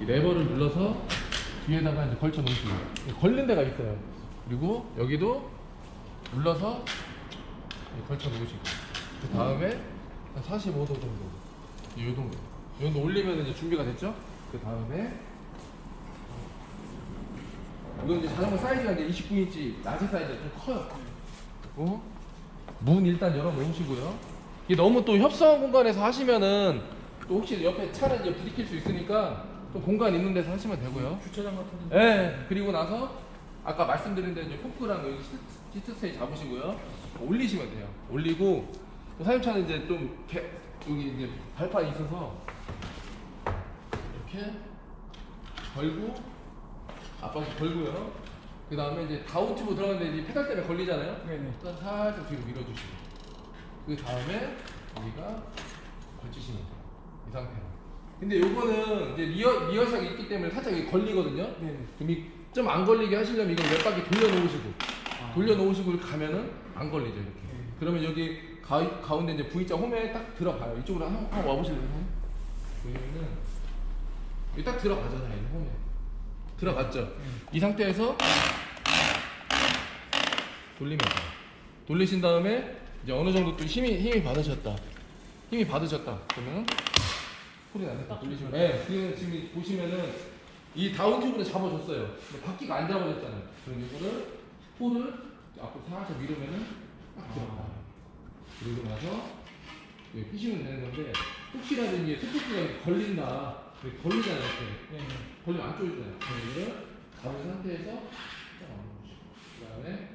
이 레버를 눌러서 뒤에다가 이제 걸쳐 놓으시고 걸린 데가 있어요. 그리고 여기도 눌러서 이 걸쳐 놓으시고 그 다음에 한 45도 정도 이 정도 이 정도 올리면 이제 준비가 됐죠? 그 다음에 이건 이제 자전거 사이즈가 이제 29인치 낮은 사이즈가 좀 커요. 그리고 문 일단 열어 놓으시고요. 이게 너무 또 협소한 공간에서 하시면은 또 혹시 옆에 차를 이제 부딪힐 수 있으니까 또 공간 있는 데서 하시면 되고요. 주차장 같은 예. 네, 그리고 나서 아까 말씀드린 대로 이제 포크랑 여기 시트- 시트스테이 잡으시고요. 올리시면 돼요. 올리고 또 사용차는 이제 좀 개, 여기 이제 발판이 있어서 이렇게 걸고 앞바퀴 걸고요. 그 다음에 이제 다운튜브 들어가는데 이 페달 때문에 걸리잖아요. 네네. 일단 살짝 뒤로 밀어주시고 그 다음에 여기가 걸치시면 돼요. 이 상태로. 근데 요거는 이제 리어, 리어샥이 있기 때문에 살짝 이게 걸리거든요. 네네. 그럼 좀 안 걸리게 하시려면 이걸 몇 바퀴 돌려놓으시고 아. 돌려놓으시고 가면은 안 걸리죠 이렇게. 네. 그러면 여기 가, 가운데 이제 V자 홈에 딱 들어가요. 이쪽으로 한, 번 와보실래요? 홈? 보면은 여기 딱 들어가잖아요 이 홈에. 들어갔죠. 이 상태에서 돌리면 돼요. 돌리신 다음에 이제 어느 정도 또 힘이 힘이 받으셨다. 힘이 받으셨다. 그러면 소리 나니까 돌리시면. 네. 지금 지금 보시면은 이 다운 튜브를 잡아줬어요. 근데 바퀴가 안 잡아졌잖아요. 그럼 이거를 폴을 앞으로 살짝 밀으면은 딱 들어가요. 그리고 나서 여기 피시면 되는 건데 혹시라도 이제 스포츠가 걸린다. 이렇게 걸리잖아요. 이렇게. 네네. 걸리면 안 쪼이잖아요. 그럼 이거를 잡은 상태에서 딱그 다음에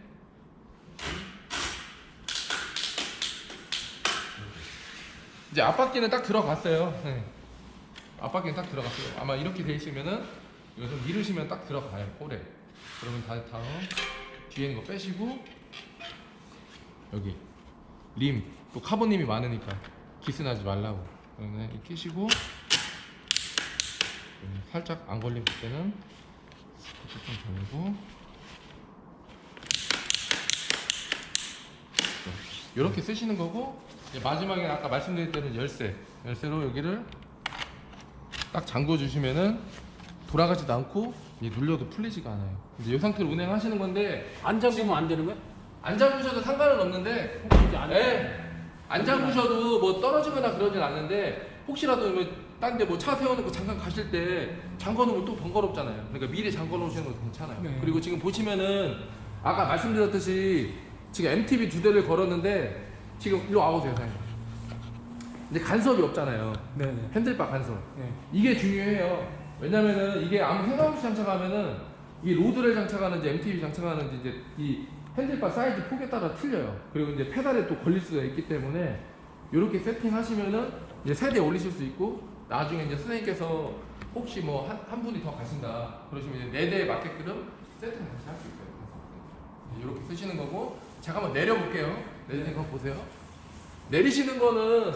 이제 앞바퀴는 딱 들어갔어요. 네. 앞바퀴는 딱 들어갔어요. 아마 이렇게 돼 있으면은 좀 밀으시면 딱 들어가요. 홀에. 그러면 다 다음 뒤에 있는 거 빼시고 여기 림 또 카본님이 많으니까 기스 나지 말라고. 그러면 이렇게 끼시고 음, 살짝 안 걸린 그때는 스코트 좀 돌리고 이렇게 쓰시는 거고 마지막에 아까 말씀드린 대로 열쇠 열쇠로 여기를 딱 잠궈 주시면은 돌아가지도 않고 이 눌려도 풀리지가 않아요. 이제 이 상태로 운행하시는 건데 안 잠그면 안 되는 거야? 안 잠그셔도 상관은 없는데 혹시 이제 안 예. 안 잠그셔도 뭐 떨어지거나 그러진 않는데 혹시라도 딴데 뭐 차 세워놓고 잠깐 가실 때 잠궈 놓으면 또 번거롭잖아요. 그러니까 미리 잠궈 놓으시는 것도 괜찮아요. 네. 그리고 지금 보시면은 아까 말씀드렸듯이 지금 MTB 두 대를 걸었는데 지금 일로 와보세요, 사장님. 이제 간섭이 없잖아요. 네네. 핸들바 간섭. 네. 이게 중요해요. 왜냐면은 이게 아무 생각 없이 장착하면은 이 로드를 장착하는지 MTB 장착하는지 이제 이 핸들바 사이즈 폭에 따라 틀려요. 그리고 이제 페달에 또 걸릴 수가 있기 때문에 이렇게 세팅하시면은 이제 세대 올리실 수 있고 나중에 이제 선생님께서 혹시 뭐한 한 분이 더 가신다 그러시면 이제 네 대에 맞게끔 세팅을 다시 할 수 있어요. 이렇게 쓰시는 거고 제가 한번 내려볼게요. 내리는 거 보세요. 내리시는 거는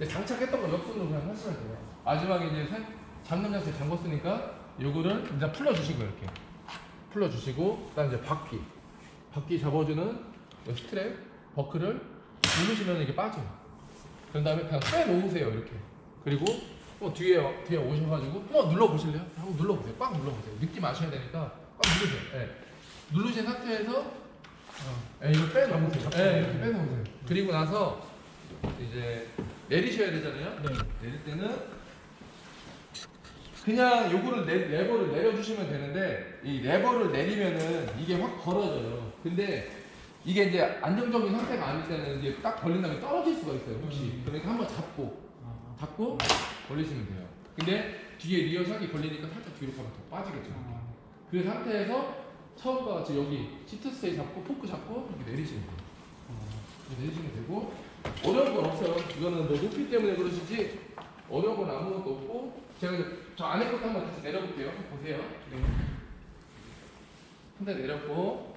이제 장착했던 거 역순으로 그냥 하시면 돼요. 마지막에 이제 세- 잠금 장치 잠궜으니까 요거를 이제 풀어주시고 이렇게 풀어주시고 그다음 이제 바퀴 바퀴 접어주는 요 스트랩 버클을 누르시면 이게 빠져요. 그런 다음에 그냥 빼놓으세요 이렇게. 그리고 또 뒤에 뒤에 오셔가지고 한번 눌러보실래요? 한번 눌러보세요. 꽉 눌러보세요. 느낌 아셔야 되니까 꽉 누르세요. 예. 누르신 상태에서 예, 이거 빼놓으세요. 예, 이렇게 빼놓으세요. 그리고 나서 이제 내리셔야 되잖아요. 네. 내릴 때는 그냥 요거를 내, 레버를 내려주시면 되는데 이 레버를 내리면은 이게 확 걸어져요. 근데 이게 이제 안정적인 상태가 아닐 때는 이게 딱 걸린 다음에 떨어질 수가 있어요. 혹시 음. 그러니까 한번 잡고 아. 잡고 걸리시면 돼요. 근데 뒤에 리어샥이 걸리니까 살짝 뒤로 가면 더 빠지겠죠. 아. 그 상태에서 처음과 같이 여기 시트 스테이 잡고 포크 잡고 이렇게 내리시면 돼요. 이렇게 내리시면 되고 어려운 건 없어요. 이거는 뭐 높이 때문에 그러시지 어려운 건 아무것도 없고 제가 이제 저 안에 것도 한번 다시 내려볼게요. 보세요. 네. 한대 내렸고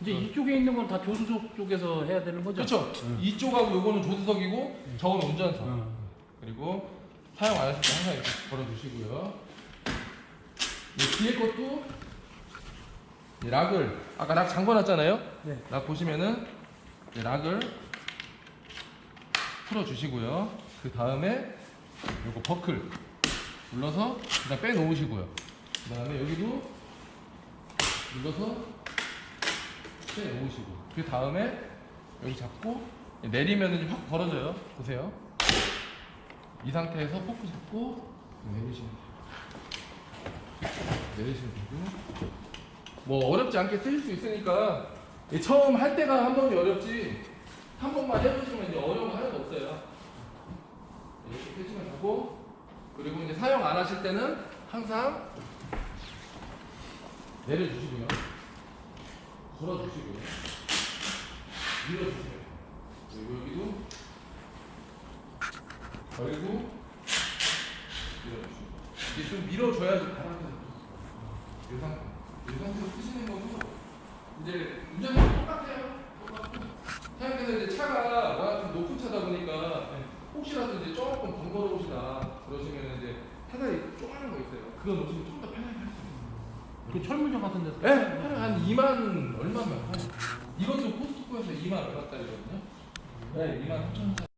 이제 이쪽에 있는 건 다 조수석 쪽에서 해야 되는 거죠? 그렇죠. 이쪽하고 요거는 조수석이고 저거는 운전석. 어. 그리고 사용 안 하실 때 항상 이렇게 걸어두시고요. 이 뒤에 것도 이 락을 아까 락 잠궈놨잖아요. 네. 락 보시면은 이 락을 풀어주시고요. 그 다음에 요거 버클 눌러서 일단 빼놓으시고요. 그 다음에 여기도 눌러서 빼놓으시고 그 다음에 여기 잡고 내리면은 확 벌어져요. 보세요. 이 상태에서 포크 잡고 내리시면 돼요. 내리시면 되고 뭐 어렵지 않게 쓰실 수 있으니까 이 처음 할 때가 한 번이 어렵지 한 번만 해보시면 이제 어려운 거 하나도 없어요. 이렇게 펴시면 되고 그리고 이제 사용 안 하실 때는 항상 내려주시고요. 걸어주시고요. 밀어주세요. 그리고 여기도 걸고 밀어주시고 이게 좀 밀어줘야지 바람이 이 상태 이 상태로 쓰시는 거고 이제 운전은 똑같아요. 똑같고 사장님께서 이제 차가 워낙 좀 높은 차다 보니까 혹시라도 이제 조금 번거로우시다 그러시면 이제 페달이 조그마한 거 있어요. 그거 놓으시면 좀 더 편하게 할 수 있어요. 그 철물점 같은 데서. 예, 한, 한 2만 얼마면 하요 이것도 코스트코에서 2만 얼마짜리거든요. 네, 2만 3천 원짜리.